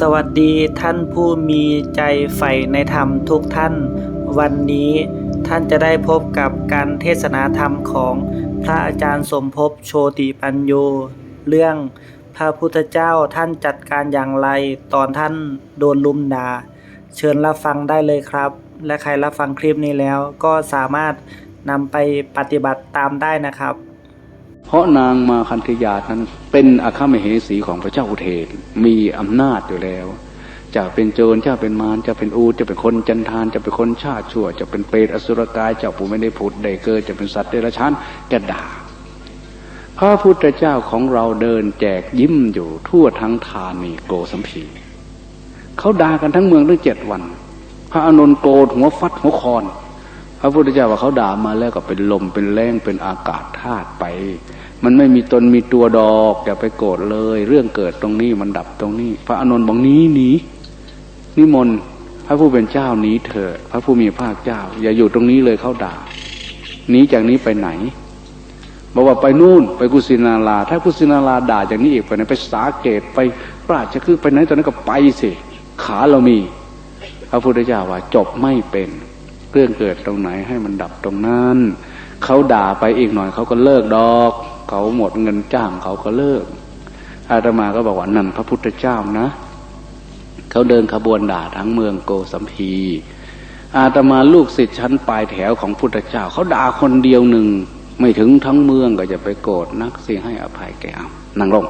สวัสดีท่านผู้มีใจใฝ่ในธรรมทุกท่าน วันนี้ท่านจะได้พบกับการเทศนาธรรมของพระอาจารย์สมภพโชติปัญโย เรื่องพระพุทธเจ้าท่านจัดการอย่างไรตอนท่านโดนลุมด่าเชิญรับฟังได้เลยครับ และใครรับฟังคลิปนี้แล้วก็สามารถนำไปปฏิบัติตามได้นะครับ เพราะนางมาคันธยานั้นเป็นอาคามเหสีของพระเจ้าอุเทนมีอำนาจอยู่แล้ว จะเป็นโจรจะเป็นมารจะเป็นอูจะเป็นคนจันทานจะเป็นคนชาติชั่ว จะเป็นเปรตอสุรกายเจ้าปู่ไม่ได้ผุดได้เกิดจะเป็นสัตว์เดรัจฉานแกด่าพระพุทธเจ้าของเราเดินแจกยิ้มอยู่ทั่วทั้งธานีโกสัมพีเขาด่ากันทั้งเมืองตั้งเจ็ดวัน พระอานนโกรธหัวฟัดหัวคอน พระพุทธเจ้าว่าเขาด่ามาแล้วก็เป็นลมเป็นแรงเป็นอากาศธาตุไป มันไม่มีตนมีตัวดอกอย่าไปโกรธเลย เรื่องเกิดตรงนี้มันดับตรงนี้ พระอานนท์บอกหนี้หนีนิมนต์พระผู้เป็นเจ้าหนีเถิดพระผู้มีภาคเจ้า อย่าอยู่ตรงนี้เลยเขาด่าหนีจากนี้ไปไหนบอกว่าไปนู่นไปกุสินาราถ้ากุสินาราด่าจากนี้อีกไปไหนไปสาเกตไปราชคือไปไหนตอนนั้นก็ไปสิขาเรามี พระพุทธเจ้าว่าจบไม่เป็น รื่องเกิดตรงไหนให้มันดับตรงนั้นเขาด่าไปอีกหน่อยเขาก็เลิกดอก เขาหมดเงินจ้างเขาก็เลิก อาตมาก็บอกว่านั่นพระพุทธเจ้านะเขาเดินขบวนด่าทั้งเมืองโกสัมพี อาตมาลูกศิษย์ชั้นปลายแถวของพุทธเจ้าเขาด่าคนเดียวหนึ่งไม่ถึงทั้งเมืองก็จะไปโกรธนักสิให้อภัยแกเอานั่งลง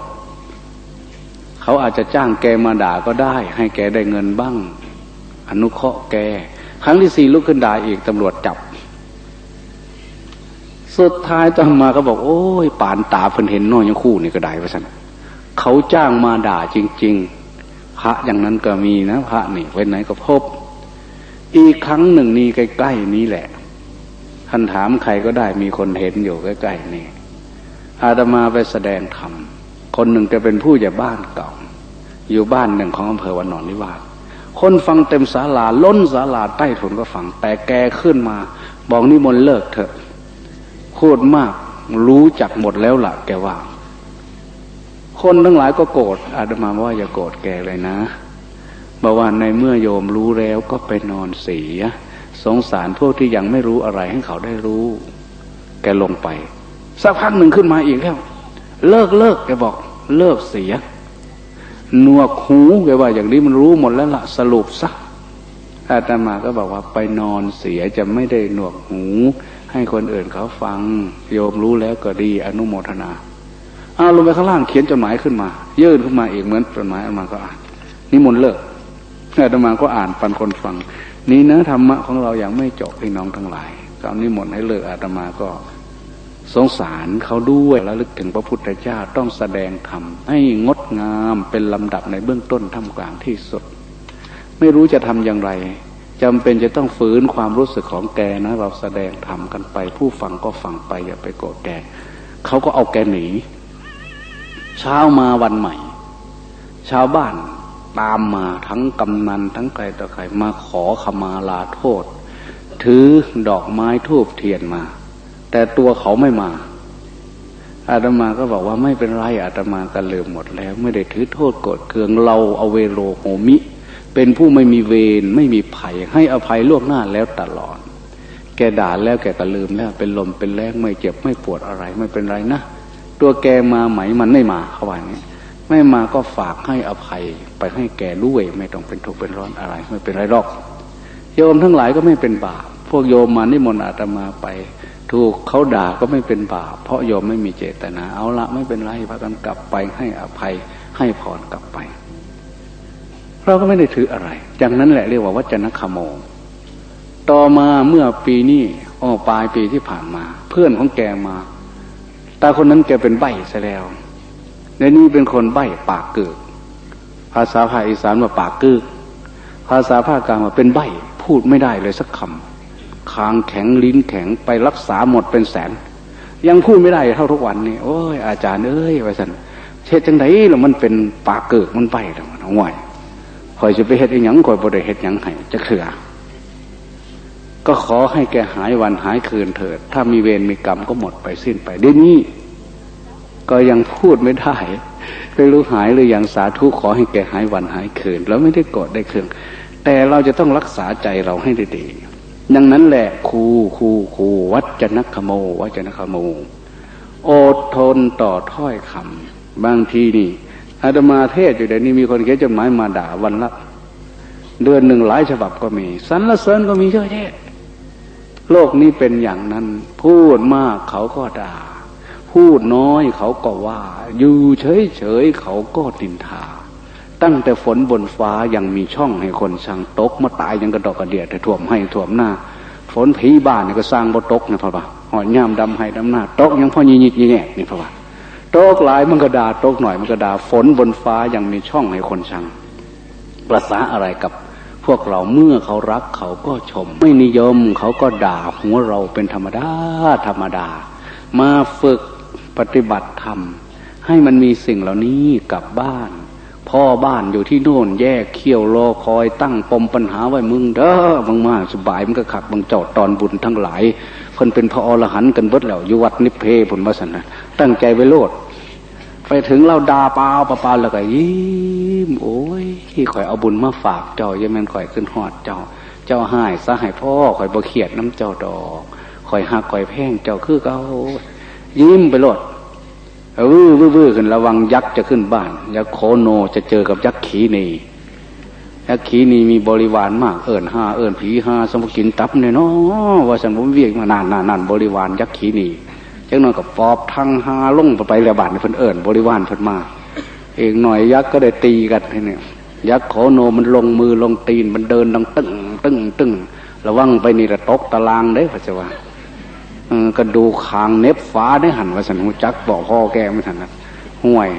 เขาอาจจะจ้างแกมาด่าก็ได้ ให้แกได้เงินบ้าง อนุเคราะห์แก ครั้งที่สี่ลุกขึ้นด่าอีกตำรวจจับ สุดท้ายต่อมาก็บอก โอ้ยป่านตาเพิ่นเห็นน้อยยังคู่นี่ก็ได้ว่าสันเขาจ้างมาด่าจริง ๆ พระอย่างนั้นก็มีนะ พระนี่ไว้ไหนก็พบ อีกครั้งหนึ่งนี่ใกล้ๆนี้แหละท่านถามใครก็ได้มีคนเห็นอยู่ใกล้ๆนี่อาตมาไปแสดงธรรมคนหนึ่งจะเป็นผู้ใหญ่บ้านเก่า อยู่บ้านหนึ่งของอำเภอวันหนอนนิวาส คนฟังเต็มศาลาล้นศาลาใต้ถุนก็ฟัง แต่แกขึ้นมา บอกนิมนต์เลิกเถอะพูดมากรู้จักหมดแล้วล่ะ แกว่า คนทั้งหลายก็โกรธอาตมาว่าอย่าโกรธแกเลยนะบอกว่าในเมื่อโยมรู้แล้วก็ไปนอนเสีย สงสารพวกที่ยังไม่รู้อะไรให้เขาได้รู้ แกลงไป สักพักหนึ่งขึ้นมาอีกแล้ว เลิกเลิกแกบอก เลิกเสีย หนวกหูแกว่าอย่างนี้มันรู้หมดแล้วละสรุปซะอาตมาก็บอกว่าไปนอนเสียจะไม่ได้หนวกหู ให้คนอื่นเขาฟัง โยมรู้แล้วก็ดีอนุโมทนาเอาลงไปข้างล่างเขียนจดหมายขึ้นมา ยื่นขึ้นมาอีกเหมือนจดหมายอาตมาก็อ่านนิมนต์เลิกอาตมาก็อ่านปันคนฟัง นี่นะธรรมะของเราอย่างไม่จบพี่น้องทั้งหลายก็นิมนต์ให้เลิกอาตมาก็ สงสารเขาด้วยแล้วลึกถึงพระพุทธเจ้าต้องแสดงธรรมให้งดงามเป็นลำดับในเบื้องต้นท่ามกลางที่สุด ไม่รู้จะทำอย่างไรจำเป็นจะต้องฝืนความรู้สึกของแกนะ เราแสดงธรรมกันไป ผู้ฟังก็ฟังไปอย่าไปโกรธแกเขาก็เอาแกหนี เช้ามาวันใหม่ ชาวบ้านตามมาทั้งกำนันทั้งใครต่อใครมาขอขมาลาโทษ ถือดอกไม้ทูบเทียนมา แต่ตัวเขาไม่มา อาตมาก็บอกว่าไม่เป็นไรอาตมาก็ลืมหมดแล้ว ไม่ได้ถือโทษโกรธเคืองเราเอาเวโรโหมิ เป็นผู้ไม่มีเวรไม่มีภัย ให้อภัยล่วงหน้าแล้วตลอด แกด่าแล้วแกก็ลืมแล้ว เป็นลมเป็นแรงไม่เจ็บไม่ปวดอะไร ไม่เป็นไรนะตัวแกมาไหมมันไม่มาเขาว่าอย่างนี้ไม่มาก็ฝากให้อภัยไปให้แกด้วย ไม่ต้องเป็นทุกข์เป็นร้อนอะไร ไม่เป็นไรหรอก โยมทั้งหลายก็ไม่เป็นบาปพวกโยมมานิมนต์อาตมาไป ถูกเขาด่าก็ไม่เป็นบาปเพราะโยมไม่มีเจตนา เอาละไม่เป็นไรพากันกลับไปให้อภัยให้พรกลับไป เราก็ไม่ได้ถืออะไรอย่างนั้นแหละเรียกว่าวัจนคโมต่อมาเมื่อปีนี้อ้อปลายปีที่ผ่านมา เพื่อนของแกมาตาคนนั้นแกเป็นใบ้ซะแล้วในนี้เป็นคนใบ้ปากเกิกภาษาภาคอีสานว่าปากเกิกภาษาภาคกลางว่าเป็นใบ้พูดไม่ได้เลยสักคำ คางแข็งลิ้นแข็งไปรักษาหมดเป็นแสน ยังพูดไม่ได้เท่าทุกวันนี้โอ้ยอาจารย์เอ้ยว่าสันเช็ดจังไดแล้วมันเป็นปากเกิกมันใบ้แล้วมันห่วยคอยจะไปเฮ็ดอีหยังคอยบ่ได้เฮ็ดหยังให้จะเถื่อก็ขอให้แกหายวันหายคืนเถิด ถ้ามีเวรมีกรรมก็หมดไปสิ้นไปเดี๋ยวนี้ก็ยังพูดไม่ได้ไม่รู้หายหรือยังสาธุขอให้แกหายวันหายคืน แล้วไม่ได้โกรธได้เคืองแต่เราจะต้องรักษาใจเราให้ดี ดังนั้นแหละครูครูครูวัจนคโม วัจนคโม อดทนต่อถ้อยคำบางทีนี่อาตมาเทศอยู่เดี๋ยวนี้มีคนเขียนจดหมายมาด่าวันละเดือนหนึ่งหลายฉบับก็มีสรรเสริญก็มีเยอะแยะโลกนี้เป็นอย่างนั้น พูดมากเขาก็ด่า พูดน้อยเขาก็ว่า อยู่เฉยๆเขาก็ตินทา ตั้งแต่ฝนบนฟ้ายังมีช่องให้คนช่างตกมาตายยังกระดอกกระเดียดแต่ท่วมให้ท่วมหน้า ฝนผีบ้านนี่ก็สร้างบ่ตกนะพ่อปะหอยย่ามดำให้ดำหน้าตกยังพ่อยีนิดยีแง่นี่พ่อปะตกหลายมันก็ดาตกหน่อยมันก็ดาฝนบนฟ้ายังมีช่องให้คนช่างประสาอะไรกับพวกเราเมื่อเขารักเขาก็ชม ไม่นิยมเขาก็ด่าหัวเราเป็นธรรมดาธรรมดา มาฝึกปฏิบัติธรรม ให้มันมีสิ่งเหล่านี้กลับบ้าน พ่อบ้านอยู่ที่โน่นแยกเขี้ยวรอคอยตั้งปมปัญหาไว้มึงเด้อมึงมาสบายมันก็ขักมึงเจอดตอนบุญทั้งหลายเพิ่นเป็นพระอรหันต์กันเบิดแล้วอยู่วัดนิเพผลมาสันะตั้งใจไว้โลด ไปถึงเราดาเปล่าเปล่าแล้วก็ยิ้มโอ้ยที่ข่อยเอาบุญมาฝากเจ้ายังแม่นข่อยขึ้นหอดเจ้า เจ้าหายซะให้พ่อข่อยบ่เขียดน้ำเจ้าดอกข่อยหักข่อยแพงเจ้าคือเกายิ้มไปโลด วื้อวื้อวื้อขึ้นระวังยักษ์จะขึ้นบ้านยักษ์โคโนจะเจอกับยักษ์ขีนียักษ์ขีนีมีบริวารมากเอิญห้าเอิญผีห้าสมุกินตับเนี่ยเนาะว่าสันผมเวียกมานานนานนานบริวารยักษ์ขีนีจังหน่อยกับปอบทางหาลงไปแล้วบาดในเพิ่นเอิญบริวารเพิ่นมาเองหน่อยยักษ์ก็ได้ตีกันเนี่ยยักษ์โคโนมันลงมือลงตีนมันเดินดังตึงตึงตึงระวังไปนี่ระตกตารางเด้พระเจ้าว่าเออ กระดูคางเน็บฟ้าได้หันว่าสันหูจักบอกพ่อแกไม่ทันนะห่วย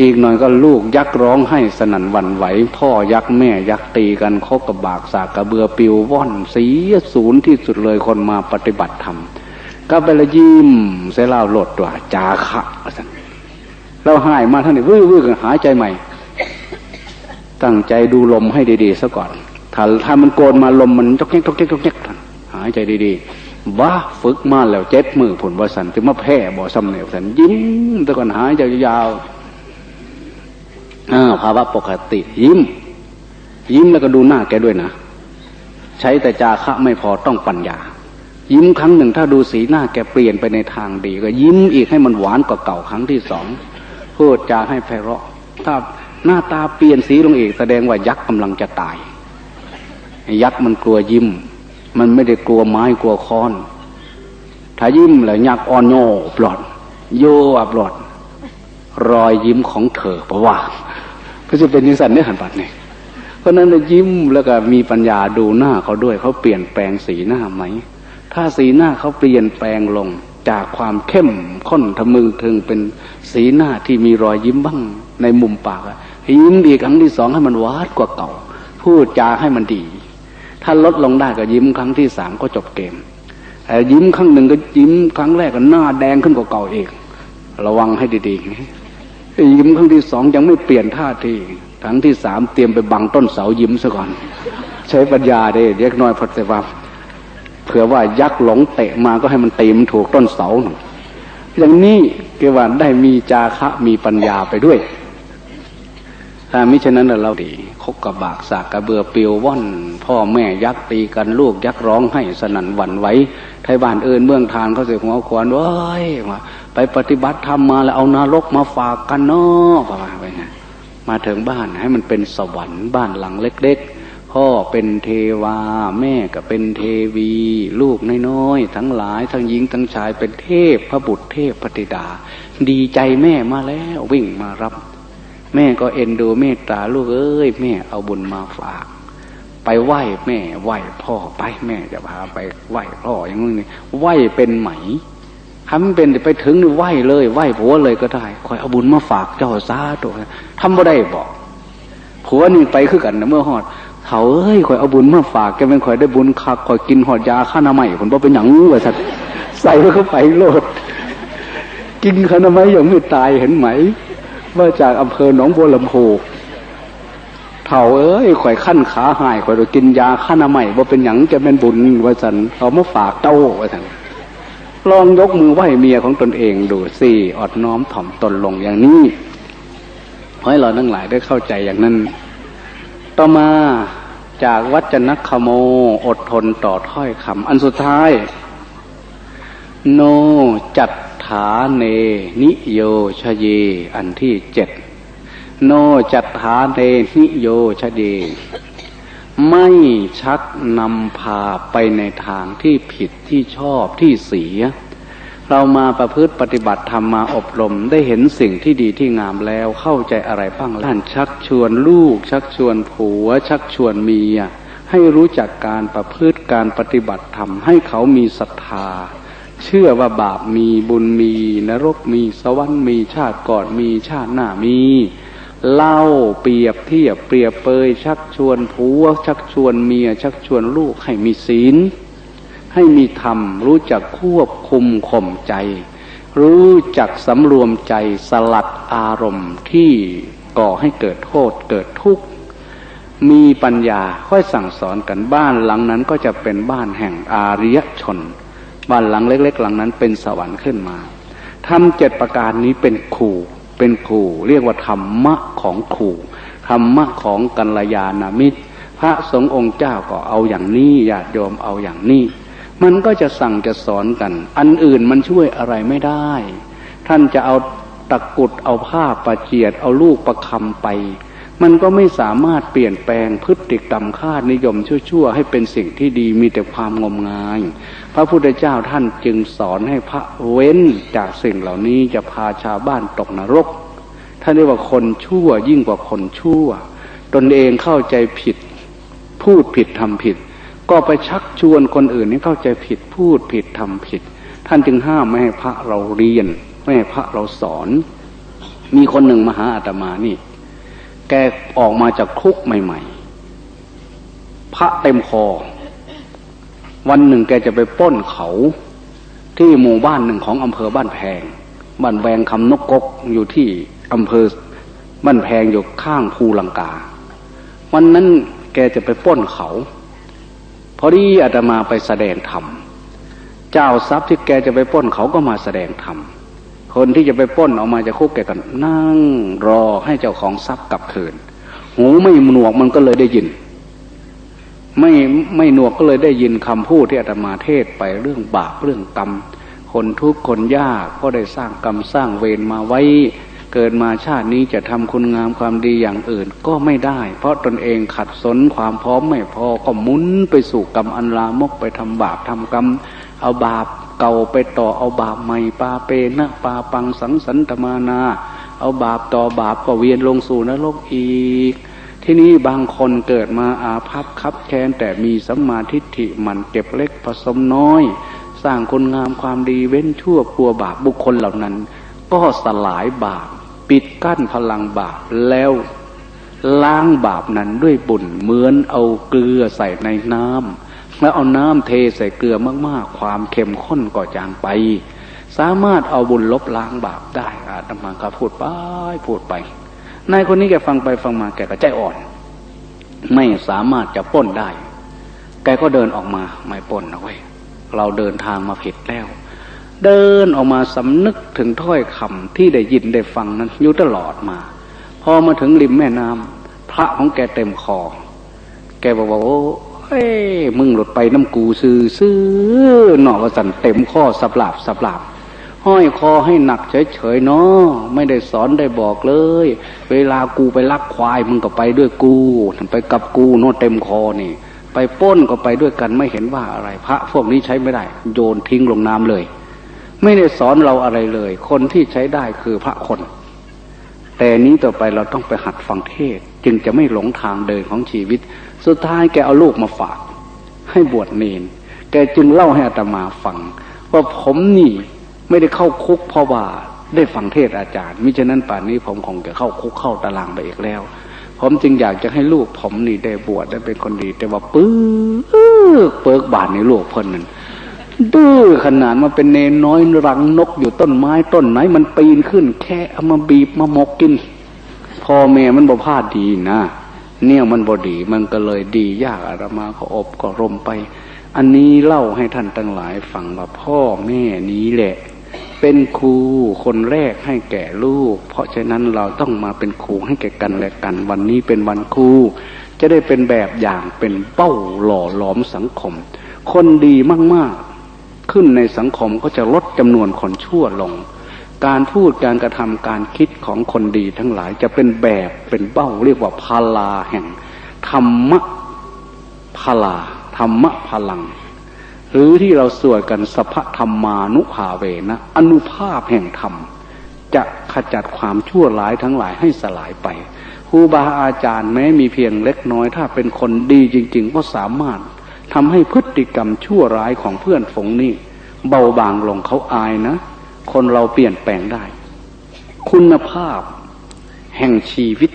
อีกหน่อยก็ลูกยักร้องให้สนั่นวันไหว พ่อยักแม่ยักตีกันคกกระบากสากกระเบือปิวว่อนเสียศูนย์ที่สุดเลยคนมาปฏิบัติธรรมก็ไปละยิ้มเสล่าโลดตัวจาขะวาสันเราหายมาท่านนี่วื้อวื้อกันหายใจใหม่ ตั้งใจดูลมให้ดีๆซะก่อนถ้าถ้ามันโกนมาลมมันจกแจ๊กจกแจ๊กจกแจ๊กหายใจดีๆ ว่าฝึกมาแล้วเจ็ดมือผลบสันถึงมาแพ้บ่สำเนียวสันยิ้มแต่ก่อนหายยาวอ่าภาวะปกติ ยิ้ม ยิ้มแล้วก็ดูหน้าแกด้วยนะ ใช้แต่จาคะไม่พอต้องปัญญา ยิ้มครั้งหนึ่งถ้าดูสีหน้าแกเปลี่ยนไปในทางดี ก็ยิ้มอีกให้มันหวานกว่าเก่าครั้งที่สองพูดจาให้ไพเราะ ถ้าหน้าตาเปลี่ยนสีลงอีกแสดงว่ายักษ์กำลังจะตาย ยักษ์มันกลัวยิ้ม มันไม่ได้กลัวไม้กลัวค้อน ถ้ายิ้มแล้วยักอ่อนโยปลอด โยอัปลอด รอยยิ้มของเธอเพราะว่าก็จะเป็นยิสันเนี่ยหันปัดเนี่ยเพราะนั้นยิ้มแล้วก็มีปัญญาดูหน้าเขาด้วยเขาเปลี่ยนแปลงสีหน้าไหม ถ้าสีหน้าเขาเปลี่ยนแปลงลงจากความเข้มข้นทะมึงถึงเป็นสีหน้าที่มีรอยยิ้มบ้างในมุมปากอะยิ้มอีกครั้งที่สองให้มันหวาดกว่าเก่า พูดจาให้มันดี ถ้าลดลงได้ก็ยิ้มครั้งที่สามก็จบเกมแต่ยิ้มครั้งหนึ่งก็ยิ้มครั้งแรกก็หน้าแดงขึ้นกว่าเก่าเองระวังให้ดีๆยิ้มครั้งที่สองยังไม่เปลี่ยนท่าทีครั้งที่สามเตรียมไปบังต้นเสายิ้มซะก่อน ใช้ปัญญาเด้เล็กน้อยพอจะว่าเผื่อว่ายักษ์หลงเตะมาก็ให้มันตีมันถูกต้นเสาหนึ่งอย่างนี้เกว่าได้มีจาคะมีปัญญาไปด้วยถ้ามิฉะนั้นเราดี กกระบากสากกระเบือปิวว่อน พ่อแม่ยักตีกันลูกยักร้องให้สนั่นหวั่นไหวไทยบ้านเอินเมืองทานเขาเสียหัวขวานว้ยมาไปปฏิบัติธรรมมาแล้วเอานรกมาฝากกันเนาะประมาณไงมาถึงบ้านให้มันเป็นสวรรค์บ้านหลังเล็ก ๆ พ่อเป็นเทวา แม่ก็เป็นเทวี ลูกน้อยๆทั้งหลายทั้งหญิงทั้งชายเป็นเทพพระบุตรเทพปฏิดา ดีใจแม่มาแล้ววิ่งมารับ แม่ก็เอ็นดูเมตตาลูกเอ้ยแม่เอาบุญมาฝาก ไปไหว้แม่ไหว้พ่อไปแม่จะพาไปไหว้พ่ออย่างนี้ไหว้เป็นไหมทำเป็นไปถึงนี่ไหว้เลยไหว้ผัวเลยก็ได้คอยเอาบุญมาฝากเจ้าซาตัวทำบ่ได้บอกผัวนี่ไปคือกันนะเมื่อหอดเขาเอ้ยคอยเอาบุญมาฝากแกเป็นคอยได้บุญคักคอยกินหอดยาข้านามัยผลบ่เป็นหยังว่าสัตใส่เข้าไปโลด กินข้านามัยยังไม่ตายเห็นไหม มาจากอำเภอหนองบัวลำพูเถ่าเอ้ยข่อยขั้นขาหายข่อยกินยาข้านาใหม่ว่าเป็นหยังจะเป็นบุญว่าสันเขามาฝากเต้าว่าสันลองยกมือไหว้เมียของตนเองดูสิอดน้อมถ่อมตนลงอย่างนี้ขอให้เราทั้งหลายได้เข้าใจอย่างนั้น ต่อมาจากวัจนคโม อดทนต่อถ้อยคำอันสุดท้าย โนจัต ถาเน นิโยชเย อันที่เจ็ดโนจัตถาเนนิโยชเยไม่ชักนำพาไปในทางที่ผิดที่ชอบที่เสีย เรามาประพฤติปฏิบัติธรรมมาอบรมได้เห็นสิ่งที่ดีที่งามแล้วเข้าใจอะไรบ้างท่านชักชวนลูก ชักชวนผัว ชักชวนเมียให้รู้จักการประพฤติการปฏิบัติธรรมให้เขามีศรัทธา เชื่อว่าบาปมีบุญมี นรกมีสวรรค์มีชาติก่อนมีชาติหน้ามีเล่าเปรียบเทียบเปรียบเปยชักชวนผัวชักชวนเมีย ชักชวนลูกให้มีศีล ให้มีธรรม รู้จักควบคุมข่มใจ รู้จักสำรวมใจสลัดอารมณ์ที่ก่อให้เกิดโทษเกิดทุกข์มีปัญญาค่อยสั่งสอนกันบ้านหลังนั้นก็จะเป็นบ้านแห่งอาริยชน บ้านหลังเล็ก ๆ หลังนั้นเป็นสวรรค์ขึ้นมาทำเจ็ดประการนี้เป็นครูเป็นครูเรียกว่าธรรมะของครูธรรมะของกัลยาณมิตร พระสงฆ์องค์เจ้าก็เอาอย่างนี้ญาติโยมเอาอย่างนี้ มันก็จะสั่งจะสอนกัน อันอื่นมันช่วยอะไรไม่ได้ ท่านจะเอาตะกุดเอาผ้าประเจียดเอาลูกประคำไป มันก็ไม่สามารถเปลี่ยนแปลงพฤติกรรมค่านิยมชั่วๆ ให้เป็นสิ่งที่ดีมีแต่ความงมงาย พระพุทธเจ้าท่านจึงสอนให้พระเว้นจากสิ่งเหล่านี้จะพาชาวบ้านตกนรกท่านเรียกว่าคนชั่วยิ่งกว่าคนชั่ว ตนเองเข้าใจผิด พูดผิดทำผิด ก็ไปชักชวนคนอื่นให้เข้าใจผิดพูดผิดทำผิด ท่านจึงห้ามไม่ให้พระเราเรียน ไม่ให้พระเราสอน มีคนหนึ่งมาหาอาตมานี่ แกออกมาจากคุกใหม่ ๆ พระเต็มคอ วันหนึ่งแกจะไปป้นเขาที่หมู่บ้านหนึ่งของอำเภอบ้านแพง บ้านแวงคำนกกกอยู่ที่อำเภอบ้านแพงอยู่ข้างภูลังกา วันนั้นแกจะไปป้นเขา พอดีอาตมาไปแสดงธรรม เจ้าทรัพย์ที่แกจะไปป้นเขาก็มาแสดงธรรม คนที่จะไปป้นออกมาจากคุกแกก็นั่งรอให้เจ้าของทรัพย์กลับคืน หูไม่หนวกมันก็เลยได้ยิน ไม่ไม่หนวกก็เลยได้ยินคำพูดที่อาตมาเทศไปเรื่องบาปเรื่องกรรม คนทุกข์คนยากก็ได้สร้างกรรมสร้างเวรมาไว้ เกิดมาชาตินี้จะทำคุณงามความดีอย่างอื่นก็ไม่ได้ เพราะตนเองขัดสนความพร้อมไม่พอก็มุนไปสู่กรรมอันลามกไปทำบาปทำกรรมเอาบาป เก่าไปต่อเอาบาปใหม่ปาเปนะปาปังสังสันตมานา เอาบาปต่อบาปก็เวียนลงสู่นรกอีก ที่นี้บางคนเกิดมาอาภัพคับแค้นแต่มีสัมมาทิฏฐิหมันเก็บเล็กผสมน้อย สร้างคุณงามความดีเว้นชั่วกลัวบาปบุคคลเหล่านั้น ก็สลายบาปปิดกั้นพลังบาปแล้วล้างบาปนั้นด้วยบุญเหมือนเอาเกลือใส่ในน้ำ แล้วเอาน้ำเทใส่เกลือมากๆ ความเข้มข้นก็จางไป สามารถเอาบุญลบล้างบาปได้อาตมาก็พูดไปพูดไปนายคนนี้แกฟังไปฟังมาแกก็ใจอ่อน ไม่สามารถจะป้นได้ แกก็เดินออกมาไม่ป้นนะเว้ยเราเดินทางมาผิดแล้ว เดินออกมาสำนึกถึงถ้อยคำที่ได้ยินได้ฟังนั้นอยู่ตลอดมา พอมาถึงริมแม่น้ำพระของแกเต็มคอ แกบอกว่า ยมึงหลุดไปน้ำกูซื้อซื้อหนอว่าสันเต็มข้อสับหลาบสับหลาบห้อยคอให้หนักเฉยๆเนาะไม่ได้สอนได้บอกเลย เวลากูไปลักควายมึงก็ไปด้วยกูไปกับกูโน่เต็มคอนี่ ไปป้นก็ไปด้วยกันไม่เห็นว่าอะไร พระพวกนี้ใช้ไม่ได้ โยนทิ้งลงน้ำเลย ไม่ได้สอนเราอะไรเลย คนที่ใช้ได้คือพระคน แต่นี้ต่อไปเราต้องไปหัดฟังเทศ จึงจะไม่หลงทางเดินของชีวิต สุดท้ายแกเอาลูกมาฝาก ให้บวชเนน แกจึงเล่าให้อาตมาฟัง ว่าผมนี่ไม่ได้เข้าคุกเพราะว่าได้ฟังเทศอาจารย์มิฉะนั้นป่านนี้ผมคงจะเข้าคุกเข้าตารางไปอีกแล้ว ผมจึงอยากจะให้ลูกผมนี่ได้บวชได้เป็นคนดี แต่ว่าปื้อเปิกบาทในลูกเพิ่นนั่นดื้อขนาดมาเป็นเนนน้อยรังนกอยู่ต้นไม้ต้นไหนมันปีนขึ้น แค่เอามาบีบมาหมกกินพ่อแม่มันบ่พลาดดีนะ เนี่ยมันบอดีมันก็เลยดียากอาตมาก็อบก็รมไป อันนี้เล่าให้ท่านทั้งหลายฟังว่าพ่อแม่นี้แหละ เป็นครูคนแรกให้แก่ลูก เพราะฉะนั้นเราต้องมาเป็นครูให้แก่กันและกัน วันนี้เป็นวันครูจะได้เป็นแบบอย่างเป็นเป้าหล่อหลอมสังคม คนดีมากๆ ขึ้นในสังคมก็จะลดจำนวนคนชั่วลง การพูดการกระทำการคิดของคนดีทั้งหลายจะเป็นแบบเป็นเป้า เรียกว่าพาลาแห่ง ธรรมะพลาธรรมะพลัง หรือที่เราสวดกันสัพพธรรมานุภาเวนะอนุภาพแห่งธรรม จะขจัดความชั่วร้ายทั้งหลายให้สลายไปครูบาอาจารย์แม้มีเพียงเล็กน้อย ถ้าเป็นคนดีจริง ๆ ก็สามารถทำให้พฤติกรรมชั่วร้ายของเพื่อนฝงนี่เบาบางลงเขาอายนะ คนเราเปลี่ยนแปลงได้ คุณภาพแห่งชีวิต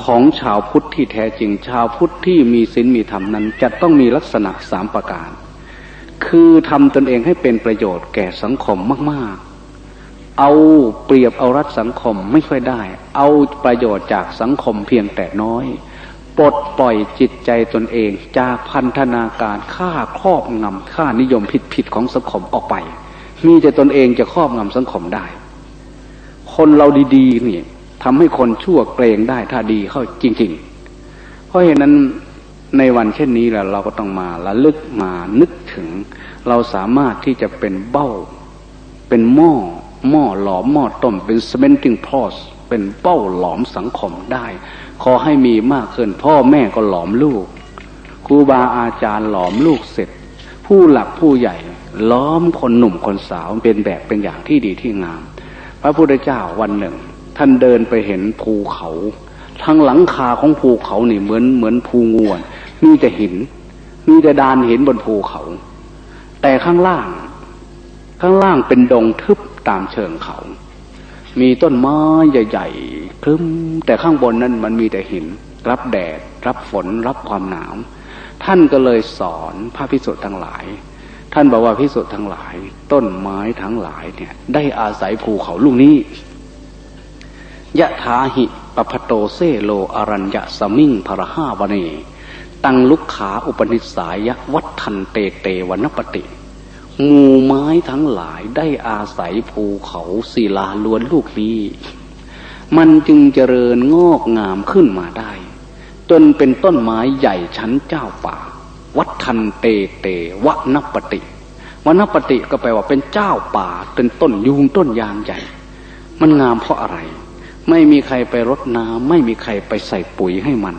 ของชาวพุทธที่แท้จริง ชาวพุทธที่มีศีลมีธรรมนั้น จะต้องมีลักษณะสามประการ คือทำตนเองให้เป็นประโยชน์แก่สังคมมาก ๆ เอาเปรียบเอารัดสังคมไม่ค่อยได้ เอาประโยชน์จากสังคมเพียงแต่น้อย ปลดปล่อยจิตใจตนเองจากพันธนาการค่าครอบงำค่านิยมผิดๆของสังคมออกไป มีแต่ตนเองจะครอบงำสังคมได้ คนเราดีๆนี่ทำให้คนชั่วเกรงได้ถ้าดีเข้าจริง ๆ เพราะเหตุนั้นในวันเช่นนี้แหละเราก็ต้องมาละลึกมานึกถึง เราสามารถที่จะเป็นเบ้า เป็นหม้อหม้อหลอมหม้อต้มเป็น cementing pot เป็นเป้าหลอมสังคมได้ ขอให้มีมากขึ้น พ่อแม่ก็หลอมลูกครูบาอาจารย์หลอมลูกเสร็จ ผู้หลักผู้ใหญ่ ล้อมคนหนุ่มคนสาวเป็นแบบเป็นอย่างที่ดีที่งาม พระพุทธเจ้าวันหนึ่ง ท่านเดินไปเห็นภูเขาทางหลังคาของภูเขานี่เหมือนเหมือนภูงวนมีแต่หิน มีแต่ดานเห็นบนภูเขา แต่ข้างล่าง ข้างล่างเป็นดงทึบตามเชิงเขา มีต้นไม้ใหญ่ๆครึ้ม แต่ข้างบนนั้นมันมีแต่หิน รับแดด รับฝน รับความหนาว ท่านก็เลยสอนพระพิสุทธ์ทั้งหลาย ท่านบอกว่าพิสุทธ์ทั้งหลาย ต้นไม้ทั้งหลายเนี่ย ได้อาศัยภูเขาลูกนี้ยะถาหิปปโตเซโลอรัญญะสมิงพระห้าวเน ตังลุกขาอุปนิสายะวัฏทันเตเตวนปติหมู่ไม้ทั้งหลายได้อาศัยภูเขาศิลาล้วนลูกนี้ มันจึงเจริญงอกงามขึ้นมาได้ จนเป็นต้นไม้ใหญ่ชั้นเจ้าป่า วัฏทันเตเตวนปติวนปติก็แปลว่าเป็นเจ้าป่าเป็นต้นยูงต้นยางใหญ่ มันงามเพราะอะไร ไม่มีใครไปรดน้ำไม่มีใครไปใส่ปุ๋ยให้มัน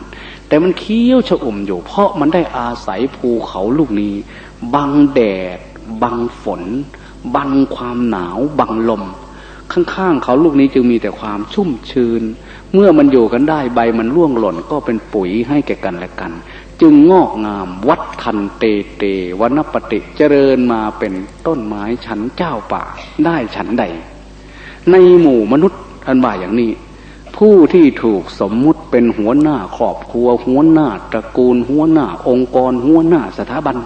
แต่มันเคี้ยวชะอุ่มอยู่ เพราะมันได้อาศัยภูเขาลูกนี้ บังแดด บังฝน บังความหนาว บังลม ข้างๆเขาลูกนี้จึงมีแต่ความชุ่มชื้น เมื่อมันอยู่กันได้ใบมันร่วงหล่นก็เป็นปุ๋ยให้แก่กันและกัน จึงงอกงามวัดทันเตเตวนปติเจริญมาเป็นต้นไม้ชั้นเจ้าป่าได้ชั้นใด ในหมู่มนุษย์ท่านว่าอย่างนี้ ผู้ที่ถูกสมมุติเป็นหัวหน้าครอบครัวหัวหน้าตระกูลหัวหน้าองค์กรหัวหน้าสถาบัน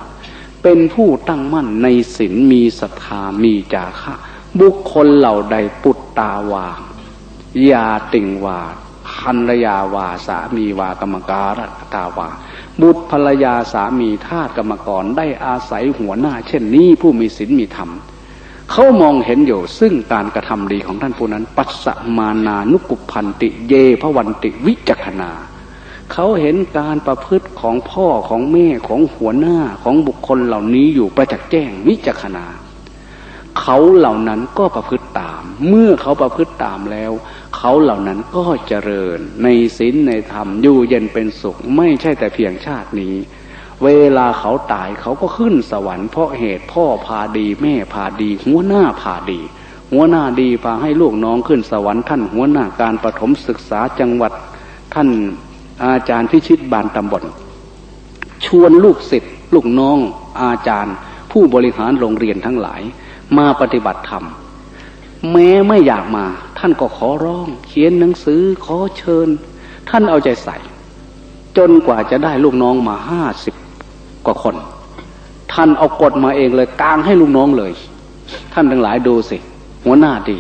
เป็นผู้ตั้งมั่นในศีลมีศรัทธามีจาคะบุคคลเหล่าใดปุตตาวายาติงวาคันรยาวาสามีวากรรมการตาวา บุตรภรรยาสามีทาสกรรมกรได้อาศัยหัวหน้า เช่นนี้ผู้มีศีลมีธรรมเขามองเห็นอยู่ซึ่งการกระทำดีของท่านผู้นั้น ปัสสมานานุกุพันติเยพวันติวิจักนาเขาเห็นการประพฤติของพ่อของแม่ของหัวหน้าของบุคคลเหล่านี้อยู่ประจักษ์แจ้งวิจักนา เขาเหล่านั้นก็ประพฤติตาม เมื่อเขาประพฤติตามแล้ว เขาเหล่านั้นก็เจริญ ในศีลในธรรมอยู่เย็นเป็นสุข ไม่ใช่แต่เพียงชาตินี้ เวลาเขาตายเขาก็ขึ้นสวรรค์เพราะเหตุพ่อพาดีแม่พาดี หัวหน้าพาดี หัวหน้าดีพาให้ลูกน้องขึ้นสวรรค์ท่านหัวหน้าการประถมศึกษาจังหวัด ท่านอาจารย์พิชิตบานตำบลชวนลูกศิษย์ลูกน้องอาจารย์ ผู้บริหารโรงเรียนทั้งหลาย มาปฏิบัติธรรม แม้ไม่อยากมา ท่านก็ขอร้อง เขียนหนังสือขอเชิญ ท่านเอาใจใส่ จนกว่าจะได้ลูกน้องมาห้าสิบกว่าคน ท่านเอากฎมาเองเลยกลางให้ลูกน้องเลย ท่านทั้งหลายดูสิ หัวหน้าดี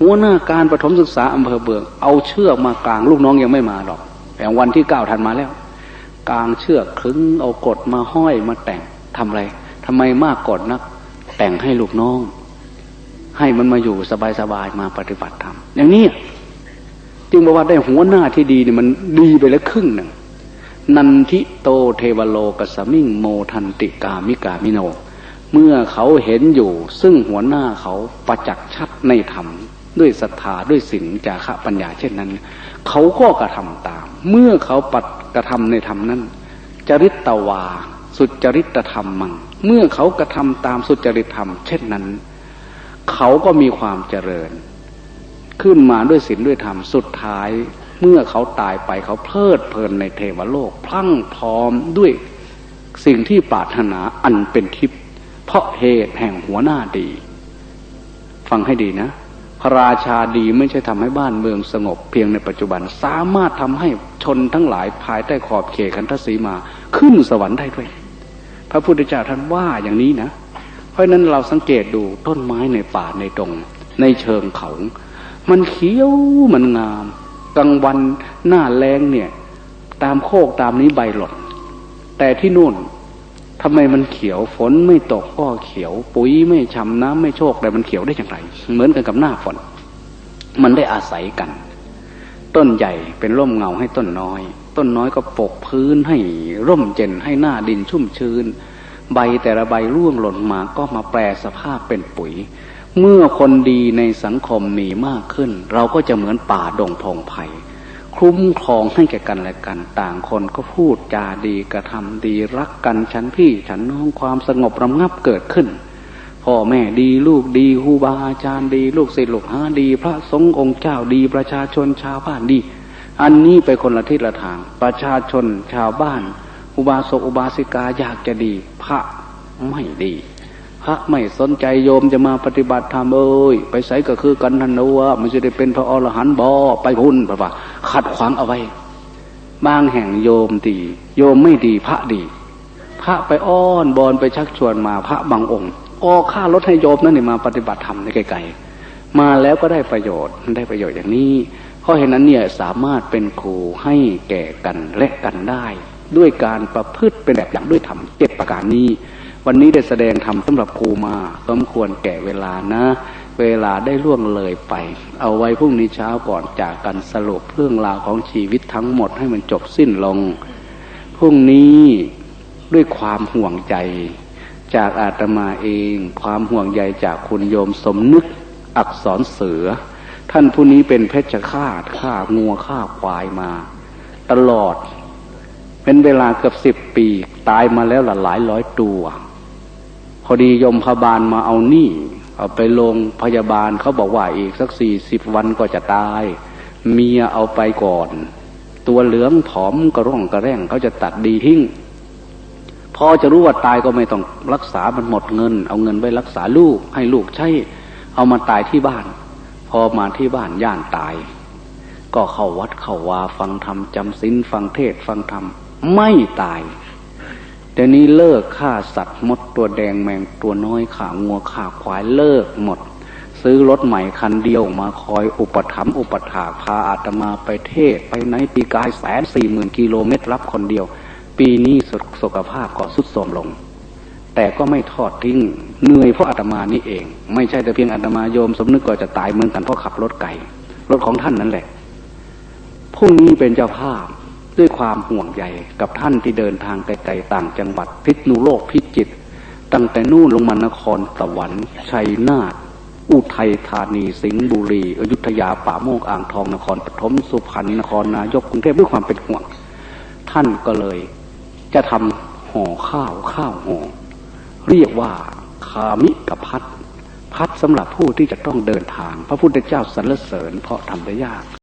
หัวหน้าการประถมศึกษาอำเภอเบือง เอาเชือกมากลางลูกน้องยังไม่มาหรอกแต่วันที่เก้าทันมาแล้วกลางเชือกคลึงเอากดมาห้อยมาแต่งทำอะไรทำไมมากกดนัก แต่งให้ลูกน้อง ให้มันมาอยู่สบายๆมาปฏิบัติธรรมอย่างนี้จึงบอกว่าได้หัวหน้าที่ดีเนี่ยมันดีไปแล้วครึ่งหนึ่งนันทิโตเทวโลกสมิงโมทันติกามิกามิโน เมื่อเขาเห็นอยู่ ซึ่งหัวหน้าเขาประจักษ์ชัดในธรรม ด้วยศรัทธาด้วยศีลจาคะปัญญาเช่นนั้น เขาก็กระทำตาม เมื่อเขาปัดกระทำในธรรมนั้น จริตตวา สุจริตธรรมมัง เมื่อเขากระทำตามสุจริตธรรม เช่นนั้น เขาก็มีความเจริญ ขึ้นมาด้วยศีลด้วยธรรมสุดท้าย เมื่อเขาตายไปเขาเพลิดเพลินในเทวโลก พลั่งพร้อมด้วยสิ่งที่ปรารถนาอันเป็นทิพย์เพราะเหตุแห่งหัวหน้าดี ฟังให้ดีนะ พระราชาดีไม่ใช่ทำให้บ้านเมืองสงบเพียงในปัจจุบันสามารถทำให้ชนทั้งหลายภายใต้ขอบเขตคันธสีมาขึ้นสวรรค์ได้ด้วย พระพุทธเจ้าท่านว่าอย่างนี้นะ เพราะนั้นเราสังเกตดูต้นไม้ในป่าในตรงในเชิงเขา มันเขียวมันงาม กลางวันหน้าแรงเนี่ย ตามโคกตามนี้ใบหล่นแต่ที่นู่นทำไมมันเขียวฝนไม่ตกก็เขียว ปุ๋ยไม่ช้ำน้ำไม่โชคแต่มันเขียวได้อย่างไร เหมือนกันกับหน้าฝน มันได้อาศัยกัน ต้นใหญ่เป็นร่มเงาให้ต้นน้อย ต้นน้อยก็ปกพื้นให้ร่มเย็นให้หน้าดินชุ่มชื้น ใบแต่ละใบร่วงหล่นมาก็มาแปลสภาพเป็นปุ๋ย เมื่อคนดีในสังคมมีมากขึ้น เราก็จะเหมือนป่าดงพงไผ่คุ้มครองให้แก่กันและกัน ต่างคนก็พูดจาดีกระทำดีรักกันฉันพี่ฉันน้องความสงบระงับเกิดขึ้น พ่อแม่ดีลูกดีครูบาอาจารย์ดี ลูกศิษย์ลูกหาดี พระสงฆ์องค์เจ้าดีประชาชนชาวบ้านดี อันนี้ไปคนละทิศละทาง ประชาชนชาวบ้าน อุบาสกอุบาสิกาอยากจะดี พระไม่ดี พระไม่สนใจโยมจะมาปฏิบัติธรรมเอ้ยไปใส่ก็คือกันนันนะวะมันจะได้เป็นพระอรหันต์บอไปพุ่นพระว่าขัดขวางเอาไว้ บางแห่งโยมดี โยมไม่ดีพระดี พระไปอ้อนบอนไปชักชวนมาพระบางองค์ออกค่ารถให้โยมนั่นนี่มาปฏิบัติธรรมในไกลๆมาแล้วก็ได้ประโยชน์ได้ประโยชน์อย่างนี้ เพราะเหตุนั้นเนี่ยสามารถเป็นครูให้แก่กันและกันได้ ด้วยการประพฤติเป็นแบบอย่างด้วยธรรมเจ็ดประการนี้ วันนี้ได้แสดงธรรมสำหรับครูมาสมควรแก่เวลานะ เวลาได้ล่วงเลยไป เอาไว้พรุ่งนี้เช้าก่อนจากกันสรุปเรื่องราวของชีวิตทั้งหมดให้มันจบสิ้นลงพรุ่งนี้ด้วยความห่วงใจจากอาตมาเอง ความห่วงใยจากคุณโยมสมนึกอักษรเสือ ท่านผู้นี้เป็นเพชฌฆาตฆ่างัวฆ่าควายมา ตลอด เป็นเวลาเกือบสิบปี ตายมาแล้วหลายร้อยตัว พอดียมพบาลมาเอานี่เอาไปลงพยาบาลเขาบอกว่าอีกสักสี่สิบวันก็จะตาย เมียเอาไปก่อน ตัวเหลืองผอมกระร่องกระแร่งเขาจะตัดดีทิ้งพอจะรู้ว่าตายก็ไม่ต้องรักษามันหมดเงิน เอาเงินไว้รักษาลูกให้ลูกใช้เอามาตายที่บ้าน พอมาที่บ้านย่านตาย ก็เข้าวัดเข้าวาฟังธรรมจำศีลฟังเทศฟังธรรมไม่ตายเดี๋ยวนี้เลิกฆ่าสัตว์มดตัวแดงแมงตัวน้อยขางัวขาควายเลิกหมด ซื้อรถใหม่คันเดียวมาคอยอุปถัมภ์อุปถากพาอาตมาไปเทศ ไปไหนปีกายแสนสี่หมื่นกิโลเมตรรับคนเดียว ปีนี้สุขสุขภาพก็สุดโทรมลง แต่ก็ไม่ทอดทิ้งเหนื่อยเพราะอาตมานี่เอง ไม่ใช่แต่เพียงอาตมาโยมสมนึกก็จะตายเหมือนกันเพราะขับรถไก่รถของท่านนั่นแหละพรุ่งนี้เป็นเจ้าภาพด้วยความห่วงใยกับท่านที่เดินทางไกลๆต่างจังหวัดพิษณุโลกพิจิตรตั้งแต่นู่นลงมานครสวรรค์ชัยนาทอุทัยธานีสิงห์บุรี อยุธยาป่าโมกอ่างทองนครปฐมสุพรรณนครนายกกรุงเทพด้วยความเป็นห่วง ท่านก็เลยจะทำห่อข้าวข้าวห่อ เรียกว่าคามิกพัดพัดสำหรับผู้ที่จะต้องเดินทาง พระพุทธเจ้าสรรเสริญเพราะทำได้ยาก